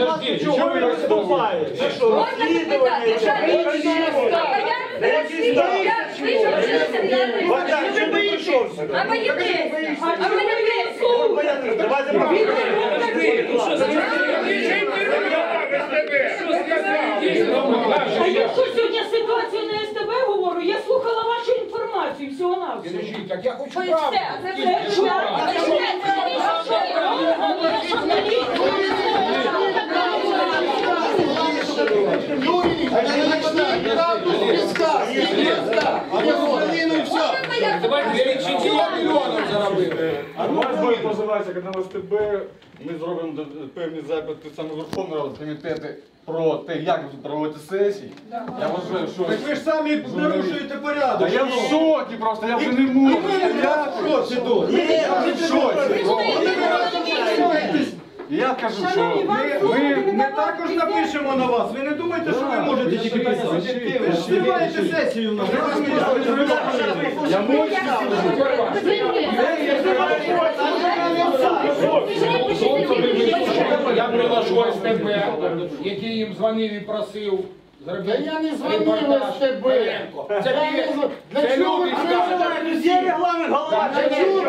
Подожди, чого ви розступаєте? Це що, Можна розслідування? Я вчитися Богдан, чого ти прийшов сюди? А боїтеся? А ви не вийшли? Давайте поговоримо. А якщо сьогодні ситуація на СТБ говорю, я слухала вашу інформацію всього на Підожди, так я хочу правду. це, це все. А це Давайте слідчі дії мільйонів заробили. А у вас буде позиватися, коли на СТБ, ми зробимо певні запити саме Верховної Ради, комітети про те, як ви проводите сесії. Я вважаю, що... Так ви ж самі нарушуєте порядок. Та я в шокі просто, я вже не можу. Я в шоці тут. Я в шоці. Я кажу, що Шановні, вам ми, ми, не Ми також напишемо на вас. Ви не думайте, що ви можете тільки писати. Ви ж знімаєте сесію в нас. я можу Я приложу СТБ, який їм дзвонив і просив зробити я не дзвонив репортаж. СТБ. Це, Я не ті- дзвонив. Для це чого люди ви скажуть. Є регламент, голова. Для чого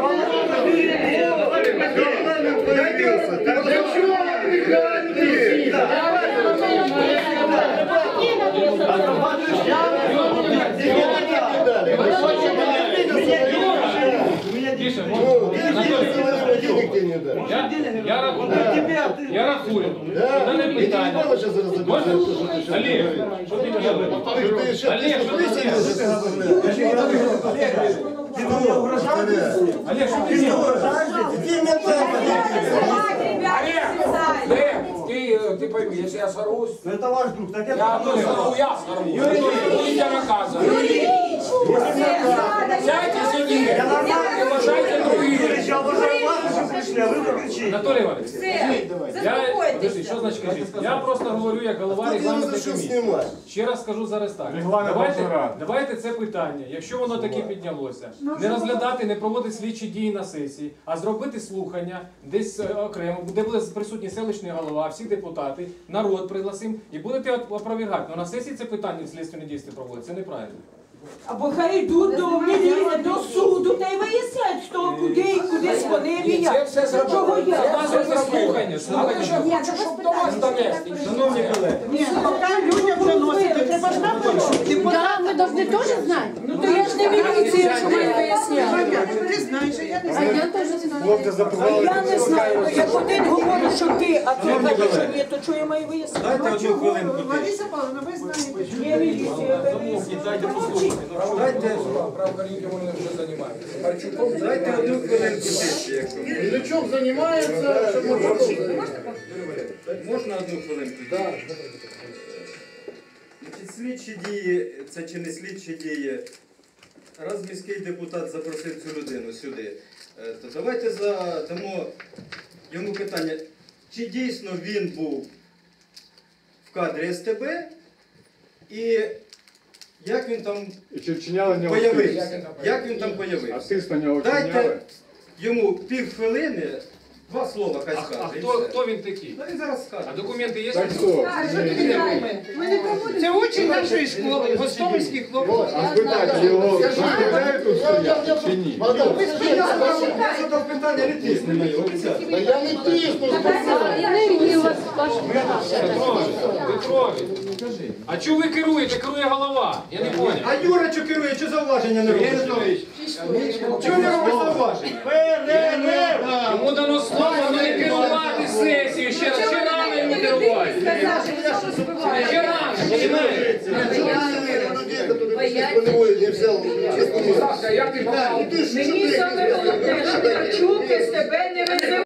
Я, я рахую. Я рахую. Дане питання. Можна? Олег, що ти? Олег, що ти Олег, що ти Лев, ти, е, ти пойми, якщо я сорвусь, Это ваш друг. Так я сорву, я сорву сидіть. І вважайте других. Я вважаю вас, що прийшли, ви кричите. Анатолій Іванович, я, подожди, що значить кажіть? Я просто говорю як голова регламентної комісії. Ще раз скажу зараз так. Регламент Давайте, Ради. давайте це питання, якщо воно таки піднялося, не розглядати, не проводити слідчі дії на сесії, а зробити слухання десь е, окремо, де буде присутній селищний голова, всі депутати, народ пригласим і будете оп- опровергати. Ну на сесії це питання слідственні дії проводять. Це неправильно. Або хай йдуть до міліції, до суду та й виясняють, хто куди і куди Це як. все Чого зробили. Це я? все слухання, А ви ще хочу, щоб до вас донести. Шановні колеги, Ні, поки людям доносити, треба ж нам доносити. Да, мы должны тоже знать. Ну то я ж не міліція, що маю виясняти. А я тоже знаю. А я не знаю, як один говорить, що ти, а ти кажеш, що ні, то що я маю виясняти? дайте одну хвилинку. Лариса Павловна, ви знаєте, є міліція, ви. Дайте правоохоронники вони вже займаються. Парчуком Дайте одну хвилинку тиші, якщо Ілючок займається, щоб. Можна одну хвилинку? Да. Значить, слідчі дії, це чи не слідчі дії. Раз міський депутат запросив цю людину сюди, то давайте задамо йому питання, чи дійсно він був в кадрі СТБ і як він там появився? Як він там А появився? тиск на нього Дайте йому півхвилини, два слова хай А, скаже. а і хто, все. хто він такий? Та він зараз скаже. А документи є? Так що? Це учень нашої школи, гостомельський хлопець. А спитайте його, заставляють тут стояти чи ні? Мадам, Я задав питання, не тисни на його. та я не тисну, ваши Петрові. А чого ви керуєте? Керує голова. Я не поняв. А Юра що керує, що зауваження не робить? Чого не робить зауваження? Перерва! Йому дано слово не керувати сесією. Ще раз, ще рано йому керувати. Ще рано, розумієте? не взяв, чесно. Саша, як ти попав? Мені саме головне, що Карчук з тебе не везе